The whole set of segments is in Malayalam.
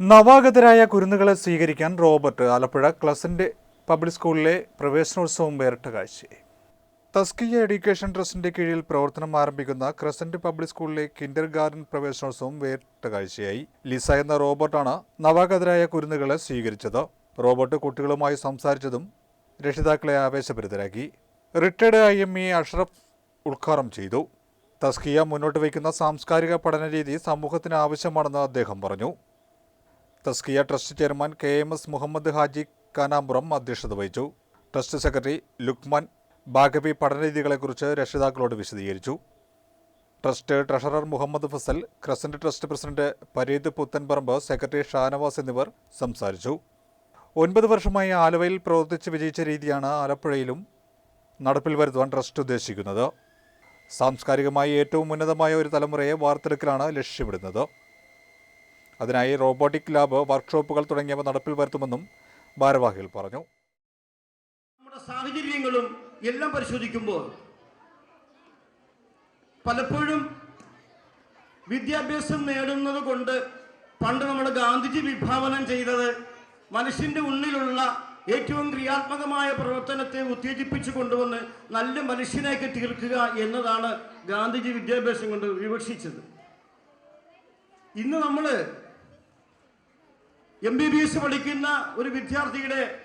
നവാഗതരായ കുരുന്നുകളെ സ്വീകരിക്കാൻ റോബർട്ട് ആലപ്പുഴ ക്ലസന്റ് പബ്ലിക് സ്കൂളിലെ പ്രവേശനോത്സവം വേറിട്ട കാഴ്ചയായി തസ്കിയ എഡ്യൂക്കേഷൻ ട്രസ്റ്റിന്റെ കീഴിൽ പ്രവർത്തനം ആരംഭിക്കുന്ന ക്രസന്റ് പബ്ലിക് സ്കൂളിലെ കിൻഡർ ഗാർഡൻ പ്രവേശനോത്സവം വേറിട്ട കാഴ്ചയായി. ലിസ എന്ന റോബോട്ടാണ് നവാഗതരായ കുരുന്നുകളെ സ്വീകരിച്ചത്. റോബോട്ട് കുട്ടികളുമായി സംസാരിച്ചതും രക്ഷിതാക്കളെ ആവേശഭരിതരാക്കി. Retired I M E Ashraf ഉദ്ഘാടനം ചെയ്തു. തസ്കിയ മുന്നോട്ട് വയ്ക്കുന്ന സാംസ്കാരിക പഠന രീതി സമൂഹത്തിന് ആവശ്യമാണെന്ന് അദ്ദേഹം പറഞ്ഞു. Tazkiya trust chairman K M S Muhammad Haji Kanampuram അധ്യക്ഷത വഹിച്ചു. ട്രസ്റ്റ് സെക്രട്ടറി ലുക്മാൻ ബാഗബി പഠനരീതികളെക്കുറിച്ച് രക്ഷിതാക്കളോട് വിശദീകരിച്ചു. Trust treasurer Muhammad Fazal crescent trust president Pareed Puthanparambu secretary Shanavas എന്നിവർ സംസാരിച്ചു. ഒൻപത് വർഷമായി ആലുവയിൽ പ്രവർത്തിച്ച് വിജയിച്ച രീതിയാണ് ആലപ്പുഴയിലും നടപ്പിൽ വരുത്തുവാൻ ട്രസ്റ്റ് ഉദ്ദേശിക്കുന്നത്. സാംസ്കാരികമായി ഏറ്റവും ഉന്നതമായ ഒരു തലമുറയെ വാർത്തെടുക്കലാണ് ലക്ഷ്യമിടുന്നത്. അതിനായി റോബോട്ടിക് ലാബ് വർക്ക്ഷോപ്പുകൾ തുടങ്ങിയവ നടപ്പിൽ വരുത്തുമെന്നും ഭാരവാഹികൾ പറഞ്ഞു. നമ്മുടെ സാഹചര്യങ്ങളും എല്ലാം പരിശോധിക്കുമ്പോൾ പലപ്പോഴും വിദ്യാഭ്യാസം നേടുന്നത് കൊണ്ട് പണ്ട് നമ്മൾ ഗാന്ധിജി വിഭാവനം ചെയ്തത് മനുഷ്യന്റെ ഉള്ളിലുള്ള ഏറ്റവും ക്രിയാത്മകമായ പ്രവർത്തനത്തെ ഉത്തേജിപ്പിച്ചു കൊണ്ടുവന്ന് നല്ല മനുഷ്യനാക്കി തീർക്കുക എന്നതാണ് ഗാന്ധിജി വിദ്യാഭ്യാസം കൊണ്ട് വിവക്ഷിച്ചത്. ഇന്ന് നമ്മൾ എം ബി ബി എസ് പഠിക്കുന്ന ഒരു വിദ്യാർത്ഥിയുടെ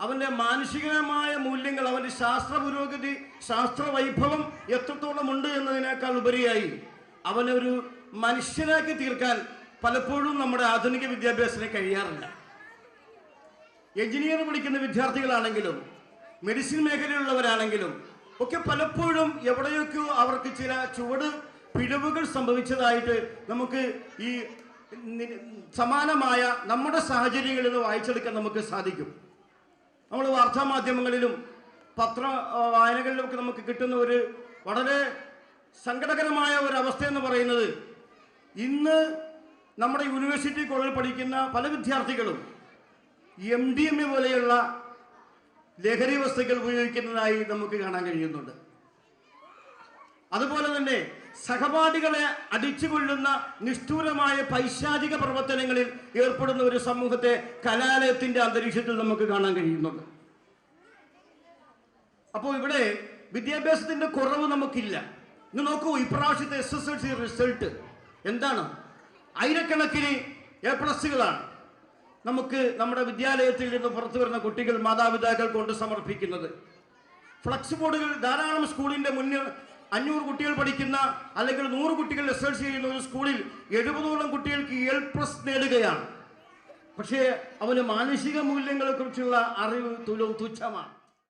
അവന്റെ മാനുഷികമായ മൂല്യങ്ങൾ അവന്റെ ശാസ്ത്ര പുരോഗതി ശാസ്ത്ര വൈഭവം എത്രത്തോളം ഉണ്ട് എന്നതിനേക്കാൾ ഉപരിയായി അവനൊരു മനുഷ്യനാക്കി തീർക്കാൻ പലപ്പോഴും നമ്മുടെ ആധുനിക വിദ്യാഭ്യാസത്തിന് കഴിയാറില്ല. എഞ്ചിനീയർ പഠിക്കുന്ന വിദ്യാർത്ഥികളാണെങ്കിലും മെഡിസിൻ മേഖലയിലുള്ളവരാണെങ്കിലും ഒക്കെ പലപ്പോഴും എവിടെയൊക്കെയോ അവർക്ക് ചില ചുവട് പിഴവുകൾ സംഭവിച്ചതായിട്ട് നമുക്ക് ഈ സമാനമായ നമ്മുടെ സാഹചര്യങ്ങളിൽ നിന്ന് വായിച്ചെടുക്കാൻ നമുക്ക് സാധിക്കും. നമ്മൾ വാർത്താമാധ്യമങ്ങളിലും പത്ര വായനകളിലുമൊക്കെ നമുക്ക് കിട്ടുന്ന ഒരു വളരെ സങ്കടകരമായ ഒരു അവസ്ഥ എന്ന് പറയുന്നത് ഇന്ന് നമ്മുടെ യൂണിവേഴ്സിറ്റി കോളേജിൽ പഠിക്കുന്ന പല വിദ്യാർത്ഥികളും എം ഡി എം എ പോലെയുള്ള ലഹരി വസ്തുക്കൾ ഉപയോഗിക്കുന്നതായി നമുക്ക് കാണാൻ കഴിയുന്നുണ്ട്. അതുപോലെ തന്നെ സഹപാഠികളെ അടിച്ചുകൊള്ളുന്ന നിഷ്ഠൂരമായ പൈശാചിക പ്രവർത്തനങ്ങളിൽ ഏർപ്പെടുന്ന ഒരു സമൂഹത്തെ കലാലയത്തിന്റെ അന്തരീക്ഷത്തിൽ നമുക്ക് കാണാൻ കഴിയുന്നുണ്ട്. അപ്പോൾ ഇവിടെ വിദ്യാഭ്യാസത്തിന്റെ കുറവ് നമുക്കില്ല. ഇന്ന് നോക്കൂ ഇപ്രാവശ്യത്തെ S S L C result എന്താണ്? ആയിരക്കണക്കിന് എ പ്ലസുകളാണ് നമുക്ക് നമ്മുടെ വിദ്യാലയത്തിൽ നിന്ന് പുറത്തു വരുന്ന കുട്ടികൾ മാതാപിതാക്കൾ കൊണ്ട് സമർപ്പിക്കുന്നത്. ഫ്ലക്സ് ബോർഡുകൾ ധാരാളം സ്കൂളിന്റെ മുന്നിൽ അഞ്ഞൂറ് കുട്ടികൾ പഠിക്കുന്ന അല്ലെങ്കിൽ നൂറ് കുട്ടികൾ റിസർച്ച് ചെയ്യുന്ന ഒരു സ്കൂളിൽ എഴുപതോളം കുട്ടികൾക്ക് എൽ പ്ലസ് നേടുകയാണ്. പക്ഷേ അവന് മാനസിക മൂല്യങ്ങളെക്കുറിച്ചുള്ള അറിവ് തുലവും തുച്ഛമാണ്.